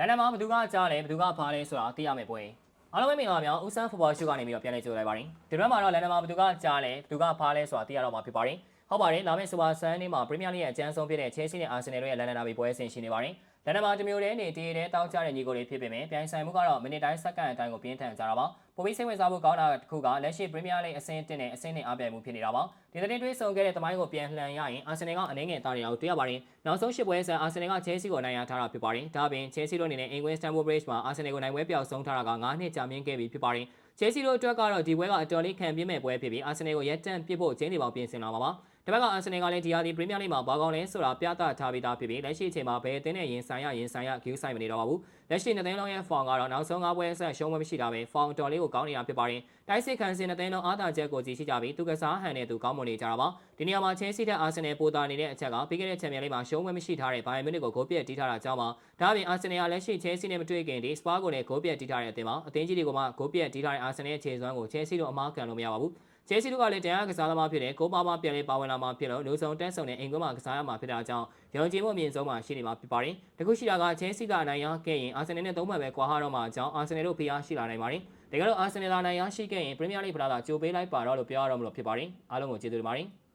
လန်ဒန်မှာဘယ်သူကကြားလဲဘယ်သူကဖားလဲဆိုတာသိရမယ်ပွဲအားလုံးပဲမင်္ဂလာပါများဦးဆန်းဖူဘောရှုကနေပြီးတော့ပြန်လည်ကြိုလိုက်ပါရင်ဒီဘက်မှာတော့လန်ဒန်မှာဘယ်သူကကြားလဲဘယ်သူကဖားလဲဆိုတာသိရတော့မှာဖြစ်ပါတယ်ဟုတ်ပါတယ်လာမယ့်စူပါဆန်နေ့မှာပရီးမီးယားလိရဲ့အကျန်းဆုံးဖြစ်တဲ့ Chelsea နဲ့ Arsenal တို့ရဲ့လန်ဒန်ဒါဘီပွဲအဆင့်ရှိနေပါတယ် လန်ဒန်မှာတမျိုးတည်းနေတည်တည်းတောင်းကြတဲ့ညီကိုတွေဖြစ်ပေမဲ့ပြိုင်ဆိုင်မှုကတော့မိနစ်တိုင်းစက္ကန့်အတိုင်းကိုပြင်းထန်ကြတာပါပိုပြီးစိတ်ဝင်စားဖို့ကောင်းတာတစ်ခုကလက်ရှိပရီးမီးယားလိအဆင့်1နဲ့အဆင့်2အားပြိုင်မှုဖြစ်နေတာပါဒီသတင်းတွေးဆုံခဲ့တဲ့တမိုင်းကိုပြန်လှန်ရရင်အာဆင်နယ်ကအနည်းငယ်တားရအောင်တွေ့ရပါတယ်နောက်ဆုံးရှစ်ပွဲဆန်အာဆင်နယ်ကချဲလ်ဆီကိုအနိုင်ရထားတာဖြစ်ပါတယ်ဒါပြင်ချဲလ်ဆီတို့အနေနဲ့အင်္ဂလန်စတန်ဖို့ဘရိဒ်မှာအာဆင်နယ်ကိုနိုင်ပွဲပြောက်ဆုံးထားတာက9နှစ်ကြာမြင့်ခဲ့ပြီဖြစ်ပါတယ် ချဲလ်ဆီတို့အတွက်ကတော့ဒီပွဲကအတော်လေးခံပြင်းမဲ့ပွဲဖြစ်ပြီးအာဆင်နယ်ကိုရက်တန့်ပစ်ဖို့ချင်းတွေပေါင်းပြင်ဆင်လာမှာပါဒီဘက်ကအာဆင်နယ်ကလည်းဒီဟာဒီပရီးမီးယားလိမှာဘာကောင်းလဲဆိုတာပြသထားပြီးသားဖြစ်ပြီးလက်ရှိအချိန်မှာဘယ်အသင်းနဲ့ရင်ဆိုင်ရရင်ဆိုင်ရဂူးဆိုင်မနေတော့ပါဘူးလက်ရှိနှစ်သိန်းလုံးရဲ့ဖောင်ကတော့နောက်ဆုံး၅ပွဲဆက်ရှုံးပွဲမရှိတာပဲဖောင်တော်လေးကိုကောင်းနေတာဖြစ်ပါတယ်တိုက်စစ်ခံစင်နှစ်သိန်းလုံးအားသာချက်ကိုကြည့်ရှိကြပြီးသူကစားဟန်နဲ့သူကောင်းမွန်နေကြတာပါ ဒီနေရာမှာချဲလ်ဆီတဲ့အာဆင်နယ်ပိုတာနေတဲ့အချက်ကပြီးခဲ့တဲ့ချန်ပီယံလိမှာရှုံးပွဲမရှိထားတဲ့ဘိုင်ယန်မြူနစ်ကိုဂိုးပြက်တီးထားတာကြောင့်ပါဒါအပြင်အာဆင်နယ်ကလက်ရှိချဲလ်ဆီနဲ့မတွေ့ခင်ဒီစပါကိုလည်းဂိုးပြက်တီးထားတဲ့အသင်းပါအသင်းကြီးတွေကမှဂိုးပြက်တီးထားတဲ့အာဆင်နယ်ရဲ့ခြေစွမ်းကိုချဲလ်ဆီတို့အမားခံလို့မရပါဘူးချဲလ်ဆီတို့ကလည်းတရားကစားသမားဖြစ်တဲ့ကိုပါပါပြန်လေးပါဝင်လာမှာဖြစ်လို့လူဆောင်တက်ဆုံတဲ့အိမ်ကွင်းမှာကစားရမှာဖြစ်တာကြောင့်ရုံချင်မှုအမြင့်ဆုံးမှာရှိနေမှာဖြစ်ပါတယ်။တခုရှိတာကချဲလ်ဆီကအနိုင်ရခဲ့ရင်အာဆင်နယ်နဲ့သုံးမှတ်ပဲကွာဟတော့မှာအကြောင်းအာဆင်နယ်တို့ဖိအားရှိလာနိုင်ပါတယ်။တကယ်လို့အာဆင်နယ်ကနိုင်ရရှိခဲ့ရင်ပရီးမီးယားလိဖလားသာကြိုပေးလိုက်ပါတော့လို့ပြောရတော့မလို့ဖြစ်ပါတယ်။အားလုံးကိုကျေးဇူးတင်ပါတယ်။